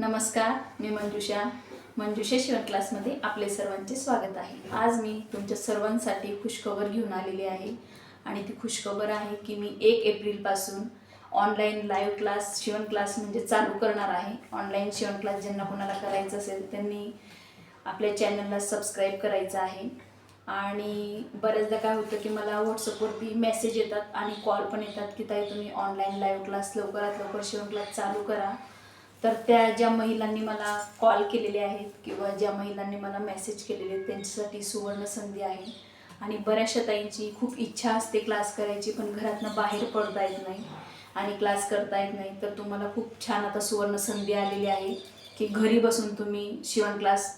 नमस्कार मी मंजुषा. मंजुषा शिवण क्लासमध्ये आपले सर्वांचे स्वागत आहे. आज मी तुमच्या सर्वांसाठी खुशखबर घेऊन आलेली आहे आणि ती खुशखबर आहे की मी एक एप्रिलपासून ऑनलाईन लाईव्ह क्लास शिवण क्लास म्हणजे चालू करणार आहे. ऑनलाईन शिवण क्लास ज्यांना कोणाला करायचं असेल त्यांनी आपल्या चॅनलला सबस्क्राईब करायचं आहे. आणि बऱ्याचदा काय होतं की मला व्हॉट्सअपवरती मेसेज येतात आणि कॉल पण येतात की ताई तुम्ही ऑनलाईन लाईव्ह क्लास लवकरात लवकर शिवण क्लास चालू करा. तर त्या ज्या महिलांनी मला कॉल केलेले आहेत किंवा ज्या महिलांनी मला मेसेज केलेले आहेत त्यांच्यासाठी सुवर्ण संधी आहे. आणि बऱ्याचशा ताईंची खूप इच्छा असते क्लास करायची पण घरातनं बाहेर पडता येत नाही आणि क्लास करता येत नाही. तर तुम्हाला खूप छान आता सुवर्ण संधी आलेली आहे की घरी बसून तुम्ही शिवण क्लास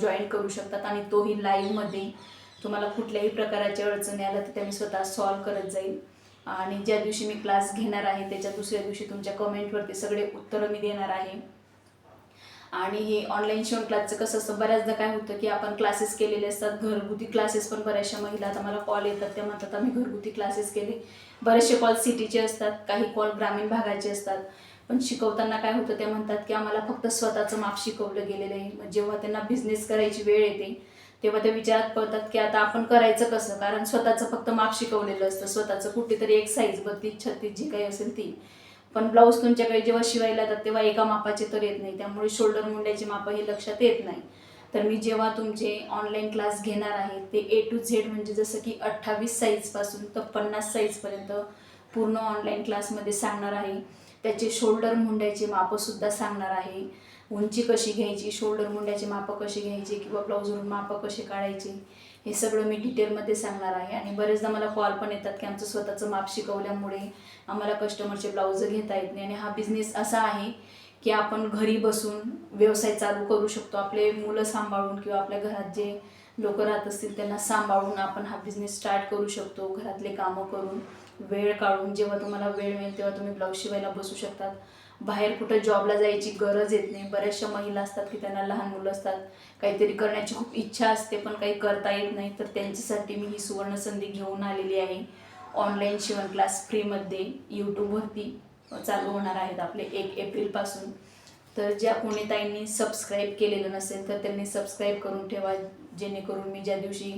जॉईन करू शकतात आणि तोही लाईव्हमध्ये तुम्हाला कुठल्याही प्रकाराच्या अडचणी आल्या तर त्या मी स्वतः सॉल्व करत जाईल आणि ज्या दिवशी मी क्लास घेणार आहे त्याच्या दुसऱ्या दिवशी तुमच्या कमेंटवरती सगळे उत्तरं मी देणार आहे. आणि हे ऑनलाईन शिवण क्लासचं कसं असतं बऱ्याचदा काय होतं की आपण क्लासेस केलेले असतात घरगुती क्लासेस पण बऱ्याचशा महिला आता मला कॉल येतात त्या म्हणतात आम्ही घरगुती क्लासेस केले. बरेचसे कॉल सिटीचे असतात काही कॉल ग्रामीण भागाचे असतात. पण शिकवताना काय होतं ते म्हणतात की आम्हाला फक्त स्वतःचं माप शिकवलं गेलेलं आहे. जेव्हा त्यांना बिझनेस करायची वेळ येते तेव्हा ते विचारात पडतात की आता आपण करायचं कसं? कारण स्वतःचं फक्त माप शिकवलेलं असतं. स्वतःचं कुठेतरी एक साईज बत्तीस छत्तीस जी काही असेल ती. पण ब्लाऊज तुमच्याकडे जेव्हा शिवायला येतात तेव्हा एका मापाचे तर येत नाही. त्यामुळे शोल्डर मुंड्याचे माप हे लक्षात येत नाही. तर मी जेव्हा तुमचे ऑनलाईन क्लास घेणार आहे ते ए टू झेड म्हणजे जसं की अठ्ठावीस साईजपासून तर पन्नास साईजपर्यंत पूर्ण ऑनलाईन क्लासमध्ये सांगणार आहे. त्याचे शोल्डर मुंड्याचे मापंसुद्धा सांगणार आहे. उंची कशी घ्यायची शोल्डर मुंड्याचे मापं कशी घ्यायची किंवा ब्लाऊजवरून मापं कसे काढायचे हे सगळं मी डिटेलमध्ये सांगणार आहे. आणि बरेचदा मला कॉल पण येतात की आमचं स्वतःचं माप शिकवल्यामुळे आम्हाला कस्टमरचे ब्लाऊज घेता येत नाही. आणि हा बिझनेस असा आहे की आपण घरी बसून व्यवसाय चालू करू शकतो. आपले मुलं सांभाळून किंवा आपल्या घरात जे लोक राहत असतील त्यांना सांभाळून आपण हा बिझनेस स्टार्ट करू शकतो. घरातले कामं करून वेळ काढून जेव्हा तुम्हाला वेळ मिळेल तेव्हा तुम्ही ब्लाऊज शिवायला बसू शकतात. बाहेर कुठं जॉबला जायची गरज येत नाही. बऱ्याचशा महिला असतात की त्यांना लहान मुलं असतात. काहीतरी करण्याची खूप इच्छा असते पण काही करता येत नाही. तर त्यांच्यासाठी मी ही सुवर्ण संधी घेऊन आलेली आहे. ऑनलाईन शिवण क्लास फ्रीमध्ये यूट्यूबवरती चालू होणार आहेत आपले एक एप्रिलपासून तर ज्या पुणेताईंनी सबस्क्राईब केलेलं नसेल तर त्यांनी सबस्क्राईब करून ठेवा. जेणेकरून मी ज्या दिवशी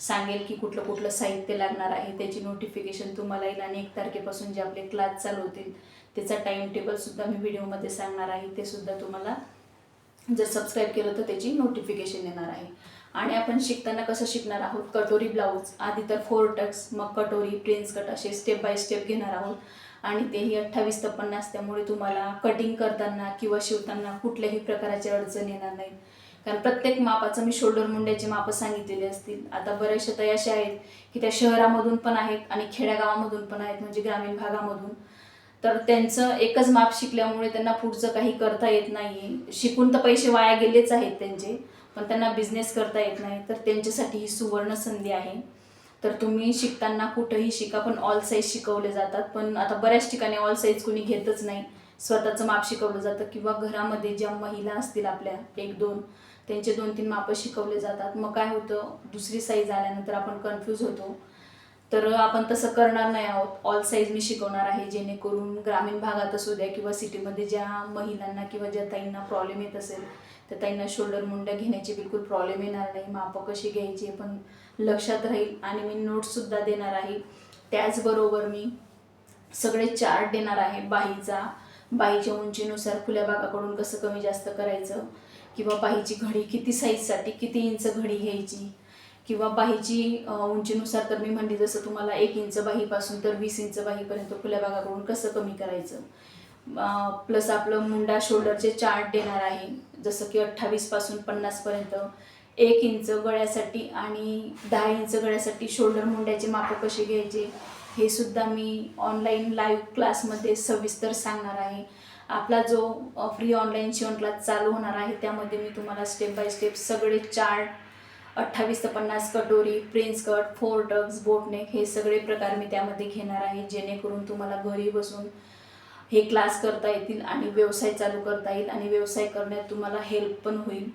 सांगेल की कुठलं कुठलं साहित्य लागणार आहे त्याची नोटिफिकेशन तुम्हाला येईल आणि एक तारखेपासून जे आपले क्लास चालू होतील त्याचा टाईम टेबलसुद्धा मी व्हिडिओमध्ये सांगणार आहे. ते सुद्धा तुम्हाला जर सबस्क्राईब केलं तर त्याची नोटिफिकेशन येणार आहे. आणि आपण शिकताना कसं शिकणार आहोत? कटोरी ब्लाऊज आधी तर फोर टक्स मग कटोरी प्रिन्स कट असे स्टेप बाय स्टेप घेणार आहोत. आणि तेही अठ्ठावीस ते पन्नास त्यामुळे तुम्हाला कटिंग करताना किंवा शिवताना कुठल्याही प्रकारची अडचण येणार नाही. कारण प्रत्येक मापाचं मी शोल्डर मुंड्याची मापं सांगितलेली असतील. आता बऱ्याचशा ताई अशा आहेत की त्या शहरामधून पण आहेत आणि खेड्यागावामधून पण आहेत म्हणजे ग्रामीण भागामधून. तर त्यांचं एकच माप शिकल्यामुळे त्यांना पुढचं काही करता येत नाही शिकून तर पैसे वाया गेलेच आहेत त्यांचे पण त्यांना बिझनेस करता येत नाही. तर त्यांच्यासाठी ही सुवर्ण संधी आहे. तर तुम्ही शिकताना कुठंही शिका पण ऑल साईज शिकवले जातात. पण आता बऱ्याच ठिकाणी ऑल साईज कोणी घेतच नाही. स्वतःचं माप शिकवलं जातं किंवा घरामध्ये ज्या महिला असतील आपल्या एक दोन त्यांचे दोन तीन मापं शिकवले जातात. मग काय होतं दुसरी साईज आल्यानंतर आपण कन्फ्यूज होतो. तर आपण तसं करणार नाही आहोत. ऑल साईज मी शिकवणार आहे जेणेकरून ग्रामीण भागात असू द्या किंवा सिटीमध्ये ज्या महिलांना किंवा ज्या ताईंना प्रॉब्लेम येत असेल तर ताईंना शोल्डर मुंड्या घेण्याची बिलकुल प्रॉब्लेम येणार नाही. मापं कशी घ्यायची हे पण लक्षात राहील. आणि मी नोट्ससुद्धा देणार आहे. त्याचबरोबर मी सगळे चार्ट देणार आहे. बाईचा बाईच्या उंचीनुसार खुल्या भागाकडून कसं कमी जास्त करायचं किंवा बाहीची घडी किती साईजसाठी किती इंच घडी घ्यायची? किंवा बाहीची उंचीनुसार तर मी म्हणली जसं तुम्हाला एक इंच बाहीपासून तर वीस इंच बाहीपर्यंत खुल्या भागाकडून कसं कमी करायचं? प्लस आपलं मुंडा शोल्डरचे चार्ट देणार आहे. जसं की अठ्ठावीसपासून पन्नासपर्यंत. एक इंच गळ्यासाठी आणि दहा इंच गळ्यासाठी शोल्डर मुंड्याचे मापं कसे घ्यायचे? हे सुद्धा मी ऑनलाईन लाईव्ह क्लासमध्ये सविस्तर सांगणार आहे. आपला जो फ्री ऑनलाईन शिवण क्लास चालू होणार आहे त्यामध्ये मी तुम्हाला स्टेप बाय स्टेप सगळे चार्ट अठ्ठावीस ते पन्नास कटोरी prince cut four tucks boatneck हे सगळे प्रकार मी त्यामध्ये घेणार आहे जेणेकरून तुम्हाला घरी बसून हे क्लास करता येतील आणि व्यवसाय चालू करता येईल आणि व्यवसाय करण्यात तुम्हाला हेल्प पण होईल.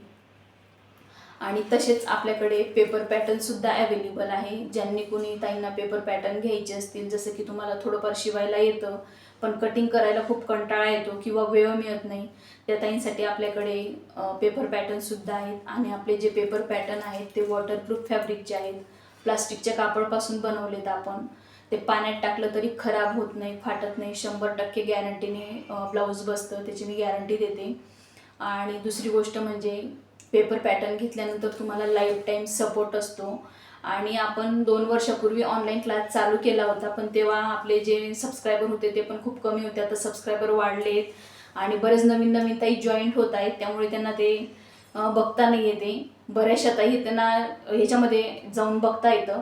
आणि तसेच आपल्याकडे पेपर पॅटर्नसुद्धा अवेलेबल आहे ज्यांनी कोणी ताईंना पेपर पॅटर्न घ्यायचे असतील जसं की तुम्हाला थोडंफार शिवायला येतं पण कटिंग करायला खूप कंटाळा येतो किंवा वेळ मिळत नाही. त्या ताईंसाठी आपल्याकडे पेपर पॅटर्नसुद्धा आहेत आणि आपले जे पेपर पॅटर्न आहेत ते वॉटरप्रूफ फॅब्रिकचे आहेत प्लास्टिकच्या कापडपासून बनवलेत आपण. ते पाण्यात टाकलं तरी खराब होत नाही फाटत नाही. शंभर टक्के गॅरंटीने ब्लाऊज बसतं त्याची मी गॅरंटी देते. आणि दुसरी गोष्ट म्हणजे पेपर पॅटर्न घेतल्यानंतर तुम्हाला लाईफ टाईम सपोर्ट असतो. आणि आपण दोन वर्षापूर्वी ऑनलाईन क्लास चालू केला होता पण तेव्हा आपले जे सबस्क्रायबर होते ते पण खूप कमी होते. आता सबस्क्रायबर वाढलेत आणि बरेच नवीन नवीन ताई जॉईंट होत आहेत त्यामुळे त्यांना ते बघता नाही येते बऱ्याचशा ताई त्यांना ह्याच्यामध्ये जाऊन बघता येतं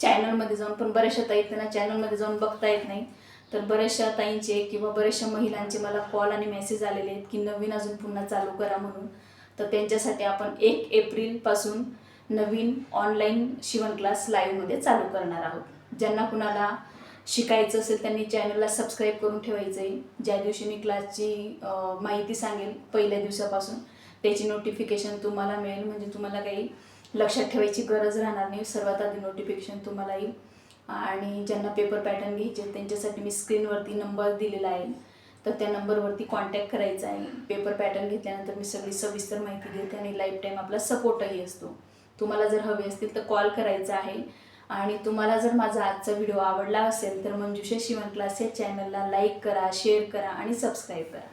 चॅनलमध्ये जाऊन पण बऱ्याचशा ताई त्यांना चॅनलमध्ये जाऊन बघता येत नाही. तर बऱ्याचशा ताईंचे किंवा बऱ्याचशा महिलांचे मला कॉल आणि मेसेज आलेले आहेत की नवीन अजून पुन्हा चालू करा म्हणून. तर त्यांच्यासाठी आपण एक एप्रिलपासून नवीन ऑनलाईन शिवण क्लास लाईव्हमध्ये चालू करणार आहोत. ज्यांना कुणाला शिकायचं असेल त्यांनी चॅनलला सबस्क्राईब करून ठेवायचं आहे ज्या दिवशी मी क्लासची माहिती सांगेल पहिल्या दिवसापासून त्याची नोटिफिकेशन तुम्हाला मिळेल. म्हणजे तुम्हाला काही लक्षात ठेवायची गरज राहणार नाही. सर्वात आधी नोटिफिकेशन तुम्हाला येईल. आणि ज्यांना पेपर पॅटर्न घ्यायचे त्यांच्यासाठी मी स्क्रीनवरती नंबर दिलेला आहे. तर त्या नंबरवरती कॉन्टॅक्ट करायचा आहे. पेपर पॅटर्न घेतल्यानंतर मी सगळी सविस्तर माहिती देते आणि लाईफ टाईम आपला सपोर्टही असतो. तुम्हाला जर हवे असतील तर कॉल करायचा आहे. आणि तुम्हाला जर माझा आजचा व्हिडिओ आवडला असेल तर मंजुषा शिवण क्लास या चॅनलला लाईक करा शेअर करा आणि सबस्क्राईब करा.